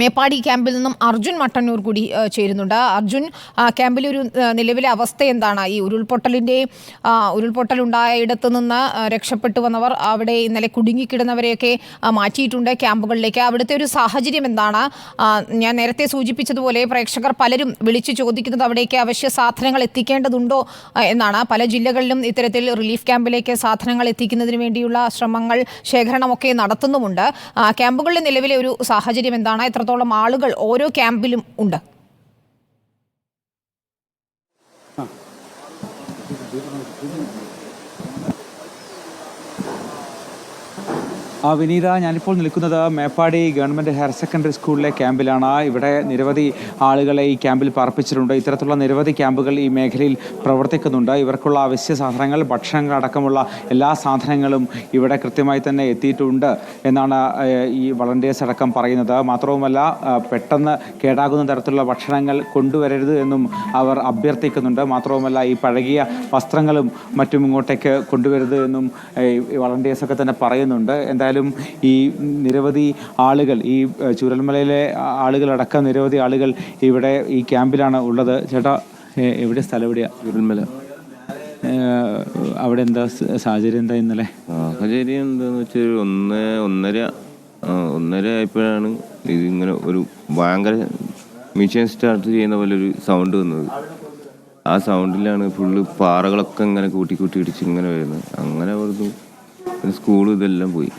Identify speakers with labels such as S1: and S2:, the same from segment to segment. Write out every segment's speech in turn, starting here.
S1: മേപ്പാടി ക്യാമ്പിൽ നിന്നും അർജുൻ മട്ടന്നൂർ കൂടി ചേരുന്നുണ്ട്. അർജുൻ ക്യാമ്പിലെ ഒരു നിലവിലെ അവസ്ഥ എന്താണ്? ഈ ഉരുൾപൊട്ടലിന്റെ ഇടത്തു നിന്ന് രക്ഷപ്പെട്ടു വന്നവർ അവിടെ ഇന്നലെ കുടുങ്ങിക്കിടന്നവരെയൊക്കെ മാറ്റിയിട്ടുണ്ട് ക്യാമ്പുകളിലേക്ക്. അവിടുത്തെ ഒരു സാഹചര്യം എന്താണ്? ഞാൻ നേരത്തെ സൂചിപ്പിച്ചതുപോലെ പ്രേക്ഷകർ പലരും വിളിച്ചു ചോദിക്കുന്നത് അവിടേക്ക് അവശ്യ സാധനങ്ങൾ എത്തിക്കേണ്ടതുണ്ടോ എന്നാണ്. പല ജില്ലകളിലും ഇത്തരത്തിൽ റിലീഫ് ക്യാമ്പിലേക്ക് സാധനങ്ങൾ എത്തിക്കുന്നതിന് വേണ്ടിയുള്ള ശ്രമങ്ങൾ ശേഖരണമൊക്കെ നടത്തുന്നുമുണ്ട്. ക്യാമ്പുകളിലെ നിലവിലെ ഒരു സാഹചര്യം എന്താണ്? എത്രത്തോളം ആളുകൾ ഓരോ ക്യാമ്പിലും ഉണ്ട്.
S2: വിനീത ഞാനിപ്പോൾ നിൽക്കുന്നത് മേപ്പാടി ഗവൺമെന്റ് ഹയർ സെക്കൻഡറി സ്കൂളിലെ ക്യാമ്പിലാണ്. ഇവിടെ നിരവധി ആളുകളെ ഈ ക്യാമ്പിൽ പാർപ്പിച്ചിട്ടുണ്ട്. ഇത്തരത്തിലുള്ള നിരവധി ക്യാമ്പുകൾ ഈ മേഖലയിൽ പ്രവർത്തിക്കുന്നുണ്ട്. ഇവർക്കുള്ള അവശ്യ സാധനങ്ങൾ ഭക്ഷണങ്ങൾ അടക്കമുള്ള എല്ലാ സാധനങ്ങളും ഇവിടെ കൃത്യമായി തന്നെ എത്തിയിട്ടുണ്ട് എന്നാണ് ഈ വളണ്ടിയേഴ്സ് അടക്കം പറയുന്നത്. മാത്രവുമല്ല പെട്ടെന്ന് കേടാകുന്ന തരത്തിലുള്ള ഭക്ഷണങ്ങൾ കൊണ്ടുവരരുത് എന്നും അവർ അഭ്യർത്ഥിക്കുന്നുണ്ട്. മാത്രവുമല്ല ഈ പഴകിയ വസ്ത്രങ്ങളും മറ്റും ഇങ്ങോട്ടേക്ക് കൊണ്ടുവരരുത് എന്നും ഈ വളണ്ടിയേഴ്സൊക്കെ തന്നെ പറയുന്നുണ്ട്. എന്തായാലും ഈ നിരവധി ആളുകൾ ഈ ചുരൽമലയിലെ ആളുകളടക്കം നിരവധി ആളുകൾ ഇവിടെ ഈ ക്യാമ്പിലാണ് ഉള്ളത്. ചേട്ടാ എവിടെ സ്ഥലം
S3: എവിടെയാണ്
S2: ചുരൽമല. അവിടെ എന്താ സാഹചര്യം എന്താ ഇന്നലെ?
S3: സാഹചര്യം എന്താന്ന് വെച്ചാൽ ഒന്ന് ഒന്നര ഒന്നര ആയപ്പോഴാണ് ഇതിങ്ങനെ ഒരു ഭയങ്കര മിഷൻ സ്റ്റാർട്ട് ചെയ്യുന്ന പോലെ ഒരു സൗണ്ട് വന്നത്. ആ സൗണ്ടിലാണ് ഫുള്ള് പാറകളൊക്കെ ഇങ്ങനെ കൂട്ടി കൂട്ടി ഇടിച്ച് ഇങ്ങനെ വരുന്നത്. അങ്ങനെ വെറുതെ സ്കൂൾ ഇതെല്ലാം പോയി.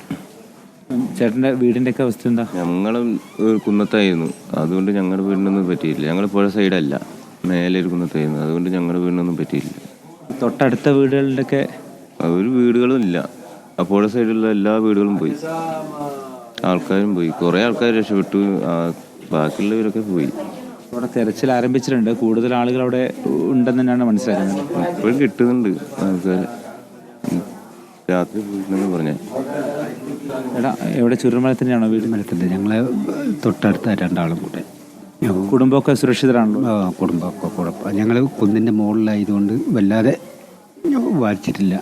S2: ചേട്ടന്റെ വീടിന്റെ ഒക്കെ അവസ്ഥ എന്താ?
S3: ഞങ്ങളും ഒരു കുന്നത്തായിരുന്നു. അതുകൊണ്ട് ഞങ്ങളുടെ വീടിനൊന്നും പറ്റിയില്ല. ഞങ്ങൾ പുഴ സൈഡല്ല. മേലെ ഒരു കുന്നത്തായിരുന്നു. അതുകൊണ്ട് ഞങ്ങളുടെ വീടിനൊന്നും പറ്റിയില്ല.
S2: തൊട്ടടുത്ത വീടുകളുടെ ഒക്കെ
S3: ഒരു വീടുകളും ഇല്ല. ആ പുഴ സൈഡിലുള്ള എല്ലാ വീടുകളും പോയി. ആൾക്കാരും പോയി. കുറേ ആൾക്കാർ രക്ഷപ്പെട്ടു. ബാക്കിയുള്ളവരൊക്കെ പോയി.
S2: അവിടെ തെരച്ചിൽ ആരംഭിച്ചിട്ടുണ്ട്. കൂടുതൽ ആളുകൾ അവിടെ ഉണ്ടെന്ന് തന്നെയാണ് മനസ്സിലാക്കുന്നത്.
S3: ഇപ്പോഴും കിട്ടുന്നുണ്ട് ആൾക്കാർ രാത്രി പോയിട്ടുണ്ടെന്ന് പറഞ്ഞേ.
S2: എടാ എവിടെ ചുരുമല തന്നെയാണോ വീട്?
S4: മലത്തിന്റെ. ഞങ്ങളെ തൊട്ടടുത്ത രണ്ടാളും കൂടെ. ഞങ്ങൾ
S2: കുടുംബമൊക്കെ സുരക്ഷിതരാണല്ലോ
S4: ആ, കുടുംബമൊക്കെ കുഴപ്പം ഞങ്ങൾ കുന്നിന്റെ മുകളിലായതുകൊണ്ട് വല്ലാതെ വായിച്ചിട്ടില്ല.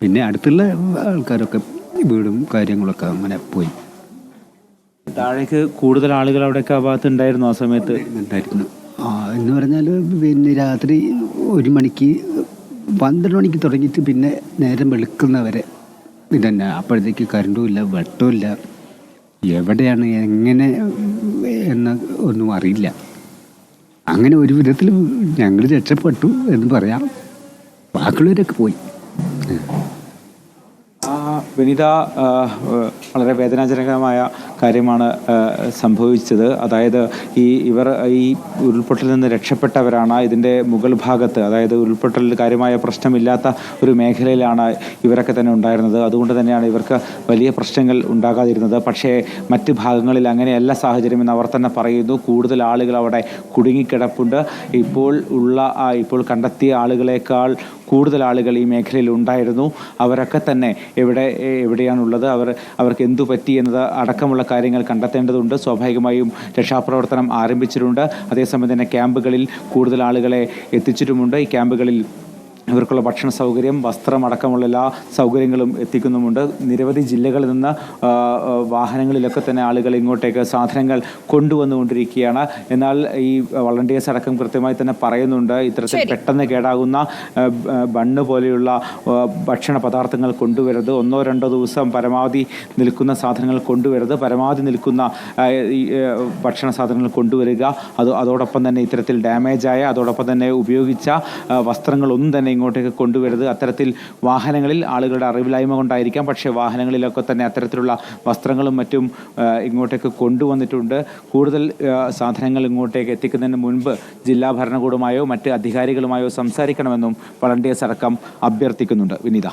S4: പിന്നെ അടുത്തുള്ള ആൾക്കാരൊക്കെ വീടും കാര്യങ്ങളൊക്കെ അങ്ങനെ പോയി.
S2: താഴേക്ക് കൂടുതൽ ആളുകൾ അവിടെയൊക്കെ ആ ഭാഗത്ത് ഉണ്ടായിരുന്നു ആ സമയത്ത്?
S4: ഉണ്ടായിരുന്നു. ആ എന്ന് പറഞ്ഞാൽ പിന്നെ രാത്രി ഒരു മണിക്ക് പന്ത്രണ്ട് മണിക്ക് തുടങ്ങിയിട്ട് പിന്നെ നേരം വെളുക്കുന്നവരെ. ഇതന്നെ. അപ്പോഴത്തേക്ക് കറണ്ടും ഇല്ല വെട്ടമില്ല എവിടെയാണ് എങ്ങനെ എന്ന് ഒന്നും അറിയില്ല. അങ്ങനെ ഒരു വിധത്തിൽ ഞങ്ങൾ രക്ഷപ്പെട്ടു എന്ന് പറയാം. ബാക്കിയുള്ളവരൊക്കെ പോയി.
S2: വിനിത വളരെ വേദനാജനകമായ കാര്യമാണ് സംഭവിച്ചത്. അതായത് ഈ ഇവർ ഈ ഉരുൾപൊട്ടലിൽ നിന്ന് രക്ഷപ്പെട്ടവരാണ്. ഇതിന്റെ മുകൾ ഭാഗത്ത് അതായത് ഉരുൾപൊട്ടലിൽ കാര്യമായ പ്രശ്നമില്ലാത്ത ഒരു മേഖലയിലാണ് ഇവരൊക്കെ തന്നെ ഉണ്ടായിരുന്നത്. അതുകൊണ്ട് തന്നെയാണ് ഇവർക്ക് വലിയ പ്രശ്നങ്ങൾ ഉണ്ടാകാതിരുന്നത്. പക്ഷേ മറ്റ് ഭാഗങ്ങളിൽ അങ്ങനെയല്ല സാഹചര്യം എന്ന് അവർ തന്നെ പറയുന്നു. കൂടുതൽ ആളുകൾ അവിടെ കുടുങ്ങിക്കിടപ്പുണ്ട്. ഇപ്പോൾ ഉള്ള ഇപ്പോൾ കണ്ടെത്തിയ ആളുകളെക്കാൾ കൂടുതൽ ആളുകൾ ഈ മേഖലയിൽ ഉണ്ടായിരുന്നു. അവരൊക്കെ തന്നെ എവിടെ എവിടെയാണുള്ളത്? അവർ അവർക്ക് എന്തു പറ്റി എന്നത് അടക്കമുള്ള കാര്യങ്ങൾ കണ്ടെത്തേണ്ടതുണ്ട്. സ്വാഭാവികമായും രക്ഷാപ്രവർത്തനം ആരംഭിച്ചിട്ടുണ്ട്. അതേസമയം തന്നെ ക്യാമ്പുകളിൽ കൂടുതൽ ആളുകളെ എത്തിച്ചിട്ടുമുണ്ട്. ഈ ക്യാമ്പുകളിൽ ഇവർക്കുള്ള ഭക്ഷണ സൗകര്യം വസ്ത്രമടക്കമുള്ള എല്ലാ സൗകര്യങ്ങളും എത്തിക്കുന്നുമുണ്ട്. നിരവധി ജില്ലകളിൽ നിന്ന് വാഹനങ്ങളിലൊക്കെ തന്നെ ആളുകൾ ഇങ്ങോട്ടേക്ക് സാധനങ്ങൾ കൊണ്ടുവന്നുകൊണ്ടിരിക്കുകയാണ്. എന്നാൽ ഈ വളണ്ടിയേഴ്സ് അടക്കം കൃത്യമായി തന്നെ പറയുന്നുണ്ട് ഇത്തരത്തിൽ പെട്ടെന്ന് കേടാകുന്ന ബണ്ണ് പോലെയുള്ള ഭക്ഷണ പദാർത്ഥങ്ങൾ കൊണ്ടുവരരുത്. ഒന്നോ രണ്ടോ ദിവസം പരമാവധി നിൽക്കുന്ന സാധനങ്ങൾ കൊണ്ടുവരരുത്. പരമാവധി നിൽക്കുന്ന ഭക്ഷണ സാധനങ്ങൾ കൊണ്ടുവരിക. അത് അതോടൊപ്പം തന്നെ ഇത്തരത്തിൽ ഡാമേജായ അതോടൊപ്പം തന്നെ ഉപയോഗിച്ച വസ്ത്രങ്ങളൊന്നും തന്നെ ഇങ്ങോട്ടേക്ക് കൊണ്ടുവരുത് അത്തരത്തിൽ വാഹനങ്ങളിൽ ആളുകളുടെ അറിവില്ലായ്മ കൊണ്ടായിരിക്കാം. പക്ഷേ വാഹനങ്ങളിലൊക്കെ തന്നെ അത്തരത്തിലുള്ള വസ്ത്രങ്ങളും മറ്റും ഇങ്ങോട്ടേക്ക് കൊണ്ടുവന്നിട്ടുണ്ട്. കൂടുതൽ സാധനങ്ങൾ ഇങ്ങോട്ടേക്ക് എത്തിക്കുന്നതിന് മുൻപ് ജില്ലാ ഭരണകൂടമായോ മറ്റ് അധികാരികളുമായോ സംസാരിക്കണമെന്നും വളണ്ടിയേഴ്സ് അടക്കം അഭ്യർത്ഥിക്കുന്നുണ്ട്. വിനീത.